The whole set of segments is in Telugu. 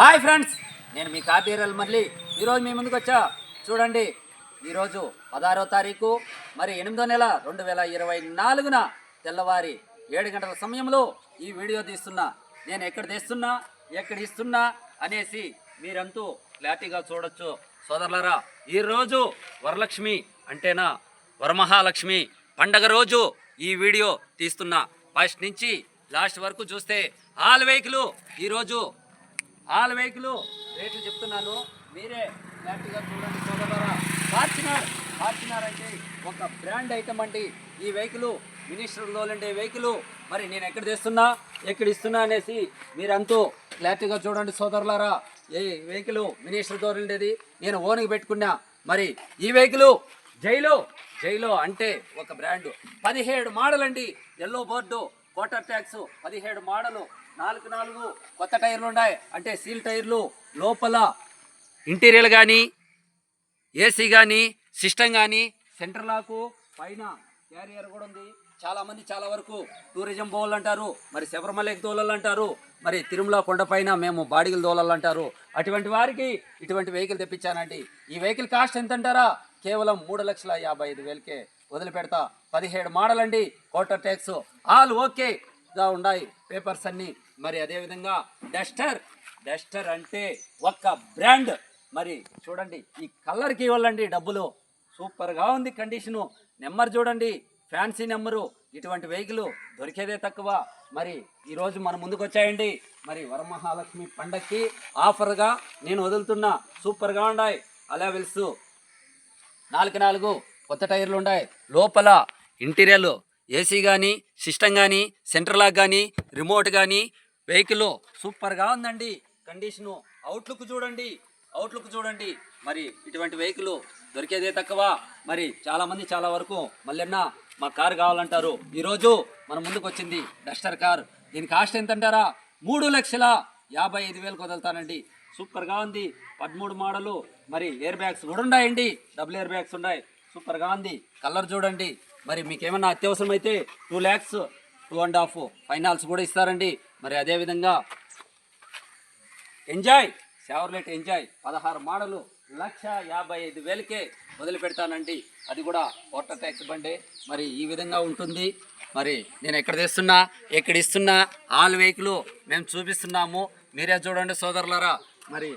హాయ్ ఫ్రెండ్స్ నేను మీ కార్తీరల్ మళ్ళీ ఈరోజు మీ ముందుకు వచ్చా? చూడండి ఈరోజు పదహారో తారీఖు మరి ఎనిమిదో నెల రెండు వేల ఇరవై నాలుగున తెల్లవారి ఏడు గంటల సమయంలో ఈ వీడియో తీస్తున్నా. నేను ఎక్కడ తీస్తున్నా ఎక్కడ ఇస్తున్నా అనేసి మీరంతూ క్లారిటీగా చూడొచ్చు. సోదరులరా ఈరోజు వరలక్ష్మి అంటేనా? వరమహాలక్ష్మి పండగ రోజు ఈ వీడియో తీస్తున్నా. ఫస్ట్ నుంచి లాస్ట్ వరకు చూస్తే ఆల్ వెహికలు ఈరోజు ఆల్ వెహికల్ రేట్లు చెప్తున్నాను. మీరే క్లారిటీగా చూడండి సోదరులారా. ఫార్చునర్ ఫార్చునర్ అంటే ఒక బ్రాండ్ ఐటమ్ అండి. ఈ వెహికల్ మినిస్టర్లో ఉండే వెహికల్. మరి నేను ఎక్కడ తెస్తున్నా ఎక్కడ ఇస్తున్నా అనేసి మీరంతూ క్లారిటీగా చూడండి సోదరులారా. ఏ వెహికల్ మినిస్టర్ ఉండేది. నేను ఓన్కి పెట్టుకున్నా. మరి ఈ వెహికల్ జైలో జైలో అంటే ఒక బ్రాండ్. పదిహేడు మోడల్ అండి. ఎల్లో బోర్డు క్వార్టర్ ట్యాక్స్ పదిహేడు మోడలు. నాలుగు నాలుగు కొత్త టైర్లు ఉన్నాయి. అంటే సీల్ టైర్లు లోపల ఇంటీరియర్ కానీ ఏసీ కానీ సిస్టమ్ కానీ సెంటర్ లాకు పైన క్యారియర్ కూడా ఉంది. చాలామంది చాలా వరకు టూరిజం పోవాలంటారు అంటారు మరి శబరిమలకి తోలాలంటారు అంటారు మరి తిరుమల కొండపైన మేము బాడిగలు తోలాలంటారు అంటారు. అటువంటి వారికి ఇటువంటి వెహికల్ తెప్పించానండి. ఈ వెహికల్ కాస్ట్ ఎంత అంటారా కేవలం మూడు లక్షల యాభై ఐదు వేలకే వదిలిపెడతా. పదిహేడు మోడల్ అండి కోటర్ ట్యాక్స్ ఆల్ ఓకే గా ఉన్నాయి. పేపర్స్ అన్ని మరి అదేవిధంగా డస్టర్. డస్టర్ అంటే ఒక్క బ్రాండ్. మరి చూడండి ఈ కలర్కి ఇవ్వాలండి డబ్బులు. సూపర్గా ఉంది కండిషను. నెంబర్ చూడండి ఫ్యాన్సీ నెంబరు. ఇటువంటి వెహికల్ దొరికేదే తక్కువ. మరి ఈరోజు మన ముందుకు వచ్చాయండి. మరి వరమహాలక్ష్మి పండక్కి ఆఫర్గా నేను వదులుతున్నా సూపర్గా ఉన్నాయి అలా వెలుసు. నాలుగు నాలుగు కొత్త టైర్లు ఉన్నాయి లోపల ఇంటీరియర్లు ఏసీ కానీ సిస్టమ్ కానీ సెంటర్ లాక్ కానీ రిమోట్ కానీ వెహికల్ సూపర్గా ఉందండి. కండిషను అవుట్లుక్ చూడండి. అవుట్లుక్ చూడండి. మరి ఇటువంటి వెహికల్ దొరికేదే తక్కువ. మరి చాలామంది చాలా వరకు మళ్ళీ మా కారు కావాలంటారు. ఈరోజు మన ముందుకు వచ్చింది డస్టర్ కార్. దీని కాస్ట్ ఎంత అంటారా మూడు లక్షల యాభై ఐదు వేలకు వదులుతానండి. సూపర్గా ఉంది. పదమూడు మోడలు. మరి ఎయిర్ బ్యాగ్స్ కూడా ఉన్నాయండి. డబుల్ ఎయిర్ బ్యాగ్స్ ఉన్నాయి. సూపర్గా ఉంది. కలర్ చూడండి. మరి మీకేమన్నా అత్యవసరమైతే అత్యవసరం అయితే two lakhs two and half finance కూడా ఇస్తారండి. మరి అదేవిధంగా ఎంజాయ్ షవర్లెట్ ఎంజాయ్ పదహారు మోడలు లక్ష యాభై ఐదు వేలకే మొదలు పెడతానండి. అది కూడా వాటర్ ట్యాక్స్ బండి. మరి ఈ విధంగా ఉంటుంది. మరి నేను ఎక్కడ తెస్తున్నా ఎక్కడ ఇస్తున్నా ఆల్ వెహికల్ మేము చూపిస్తున్నాము. మీరే చూడండి సోదరులారా. మరి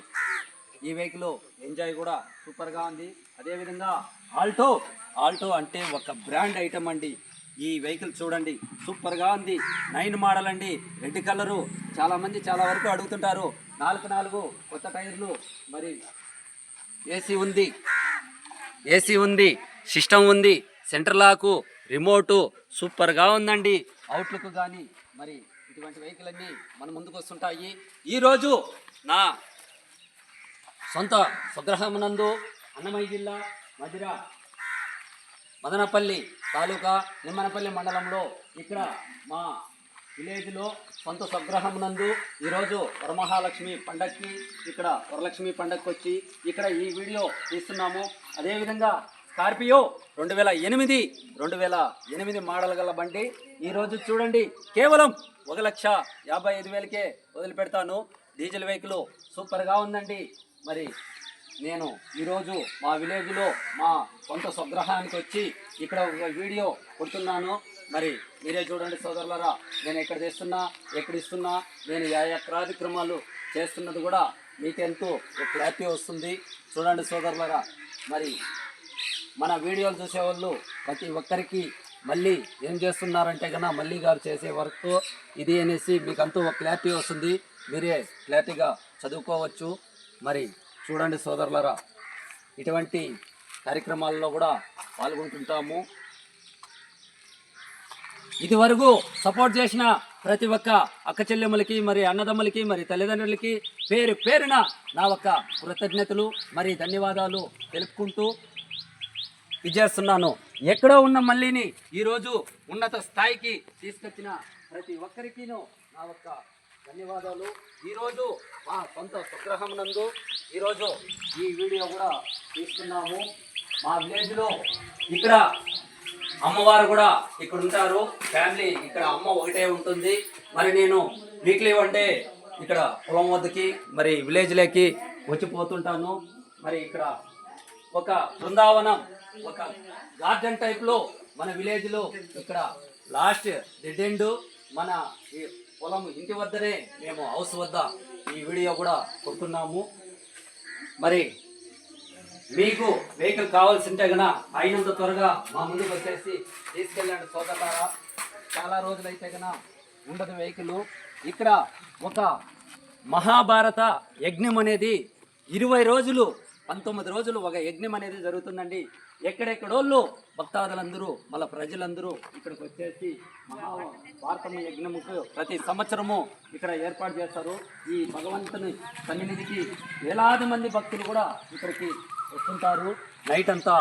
ఈ వెహికల్ ఎంజాయ్ కూడా సూపర్గా ఉంది. అదేవిధంగా ఆల్టో ఆల్టో అంటే ఒక బ్రాండ్ ఐటమ్ అండి. ఈ వెహికల్ చూడండి. సూపర్గా ఉంది. నైన్ మోడల్ అండి రెడ్ కలరు. చాలామంది చాలా వరకు అడుగుతుంటారు. నాలుగు నాలుగు కొత్త టైర్లు. మరి ఏసీ ఉంది. ఏసీ ఉంది. సిస్టమ్ ఉంది. సెంటర్ లాకు. రిమోటు. సూపర్గా ఉందండి. అవుట్లుక్ కానీ మరి ఇటువంటి వెహికల్ అన్నీ మన ముందుకు వస్తుంటాయి. ఈరోజు నా సొంత స్వగ్రహమునందు అన్నమయ్య జిల్లా మధిర మదనపల్లి తాలూకా నిమ్మనపల్లి మండలంలో ఇక్కడ మా విలేజ్లో సొంత స్వగ్రహం నందు ఈరోజు వరమహాలక్ష్మి పండక్కి ఇక్కడ వరలక్ష్మి పండగకి వచ్చి ఇక్కడ ఈ వీడియో తీస్తున్నాము. అదేవిధంగా స్కార్పియో రెండు వేల ఎనిమిది రెండు వేల ఎనిమిది మోడల్ గల బండి ఈరోజు చూడండి కేవలం ఒక లక్ష యాభై ఐదు వేలకే వదిలిపెడతాను. డీజిల్ వెహికల్ సూపర్గా ఉందండి. మరి నేను ఈరోజు మా విలేజ్లో మా కొంత స్వగ్రహానికి వచ్చి ఇక్కడ ఒక వీడియో కొడుతున్నాను. మరి మీరే చూడండి సోదరులరా నేను ఎక్కడ చేస్తున్నా ఎక్కడ ఇస్తున్నా నేను యా కార్యక్రమాలు చేస్తున్నది కూడా మీకెంతో క్లారిటీ వస్తుంది. చూడండి సోదరులరా మరి మన వీడియోలు చూసేవాళ్ళు ప్రతి ఒక్కరికి మళ్ళీ ఏం చేస్తున్నారంటే కన్నా మళ్ళీ గారు చేసే వర్క్ ఇది అనేసి మీకు ఒక క్లారిటీ వస్తుంది. మీరే క్లారిటీగా చదువుకోవచ్చు. మరి చూడండి సోదరులరా ఇటువంటి కార్యక్రమాల్లో కూడా పాల్గొంటుంటాము. ఇదివరకు సపోర్ట్ చేసిన ప్రతి ఒక్క అక్క చెల్లెమ్మలకి మరి అన్నదమ్ములకి మరి తల్లిదండ్రులకి పేరు పేరున నా ఒక్క కృతజ్ఞతలు మరి ధన్యవాదాలు తెలుపుకుంటూ ఇది చేస్తున్నాను ఎక్కడో ఉన్న మళ్ళీని ఈరోజు ఉన్నత స్థాయికి తీసుకొచ్చిన ప్రతి ఒక్కరికిను నా ఒక్క ధన్యవాదాలు. ఈరోజు మా సొంత స్వగ్రహం నందు ఈరోజు ఈ వీడియో కూడా తీసుకున్నాము మా విలేజ్లో ఇక్కడ అమ్మవారు కూడా ఇక్కడ ఉంటారు. ఫ్యామిలీ ఇక్కడ అమ్మ ఒకటే ఉంటుంది. మరి నేను వీక్లీ అంటే ఇక్కడ పొలం వద్దకి మరి విలేజ్లోకి వచ్చిపోతుంటాను మరి ఇక్కడ ఒక బృందావనం ఒక గార్డెన్ టైప్లో మన విలేజ్లో ఇక్కడ లాస్ట్ డెడ్ ఎండ్ మన ఈ పొలం ఇంటి వద్దనే మేము హౌస్ వద్ద ఈ వీడియో కూడా కొడుతున్నాము. మరి మీకు వెహికల్ కావాల్సి ఉంటే గన అయినంత త్వరగా మా ముందుకు వచ్చేసి తీసుకెళ్ళండి సోదరులారా. చాలా రోజులైతే గన ఉండదు వెహికల్ ఇక్కడ ఒక మహాభారత యజ్ఞం అనేది ఇరవై రోజులు పంతొమ్మిది రోజులు ఒక యజ్ఞం అనేది జరుగుతుందండి. ఎక్కడెక్కడోళ్ళు భక్తాదులందరూ మళ్ళీ ప్రజలందరూ ఇక్కడికి వచ్చేసి మహాభారతం యజ్ఞముకు ప్రతి సంవత్సరము ఇక్కడ ఏర్పాటు చేస్తారు. ఈ భగవంతుని సన్నిధికి వేలాది మంది భక్తులు కూడా ఇక్కడికి వస్తుంటారు. నైట్ అంతా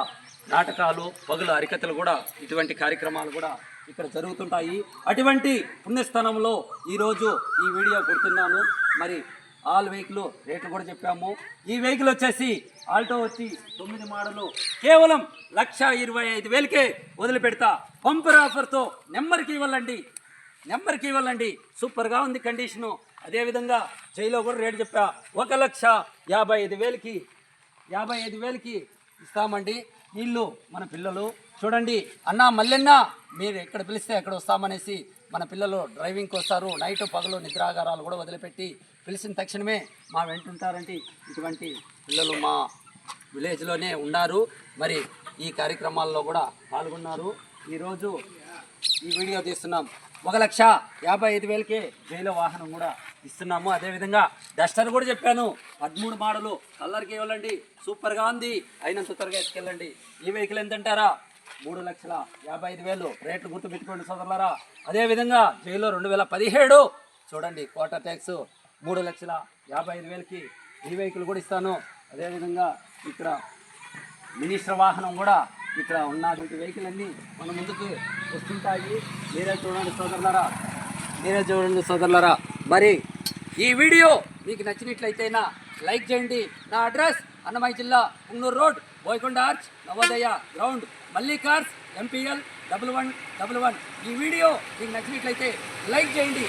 నాటకాలు పగులు అరికతలు కూడా ఇటువంటి కార్యక్రమాలు కూడా ఇక్కడ జరుగుతుంటాయి. అటువంటి పుణ్యస్థానంలో ఈరోజు ఈ వీడియో కొడుతున్నాను మరి ఆల్ వెహికల్ రేట్లు కూడా చెప్పాము. ఈ వెహికల్ వచ్చేసి ఆల్టో వచ్చి తొమ్మిది మోడలు. కేవలం లక్ష ఇరవై ఐదు వేలకే వదిలిపెడతా. పంపర్ ఆఫర్తో నెంబర్కి ఇవ్వాలండి. నెంబర్కి ఇవ్వాలండి. సూపర్గా ఉంది కండిషను. అదేవిధంగా జైలో కూడా రేటు చెప్పా. ఒక లక్ష యాభై ఐదు వేలకి యాభై ఐదు వేలకి ఇస్తామండి. వీళ్ళు మన పిల్లలు. చూడండి అన్న మల్లెన్న మీరు ఎక్కడ పిలిస్తే ఎక్కడ వస్తామనేసి మన పిల్లలు డ్రైవింగ్కి వస్తారు. నైట్ పగలు నిద్రాగారాలు కూడా వదిలిపెట్టి పిలిచిన తక్షణమే మా వెంట ఇటువంటి పిల్లలు మా విలేజ్లోనే ఉన్నారు మరి ఈ కార్యక్రమాల్లో కూడా పాల్గొన్నారు. ఈరోజు ఈ వీడియో తీస్తున్నాం. ఒక లక్ష యాభై ఐదు వేలకే జైలు వాహనం కూడా ఇస్తున్నాము. అదేవిధంగా డస్టర్ కూడా చెప్పాను. పదమూడు మోడలు కలర్కి ఇవ్వాలండి సూపర్గా ఉంది. అయినంత త్వరగా ఎత్తుకెళ్ళండి. ఈ వెహికల్ ఎంత అంటారా మూడు లక్షల యాభై ఐదు వేలు. రేట్లు గుర్తు పెట్టుకోండి సోదరులారా. అదేవిధంగా జైల్లో రెండు వేల పదిహేడు. చూడండి కోటా ట్యాక్స్ మూడు లక్షల యాభై ఐదు వేలకి ఈ వెహికల్ కూడా ఇస్తాను. అదేవిధంగా ఇక్కడ మినిస్టర్ వాహనం కూడా ఇక్కడ ఉన్నటువంటి వెహికల్ అన్నీ మన ముందుకు వస్తుంటాయి. మీరే చూడండి సోదరులరా మీరే చూడండి సోదరులరా. మరి ఈ వీడియో మీకు నచ్చినట్లయితే నా లైక్ చేయండి. నా అడ్రస్ అన్నమయ్య జిల్లా Unnuru road Boyakonda arch Navodaya ground Malli cars MPL double one double one. ఈ వీడియో మీకు నచ్చినట్లయితే లైక్ చేయండి.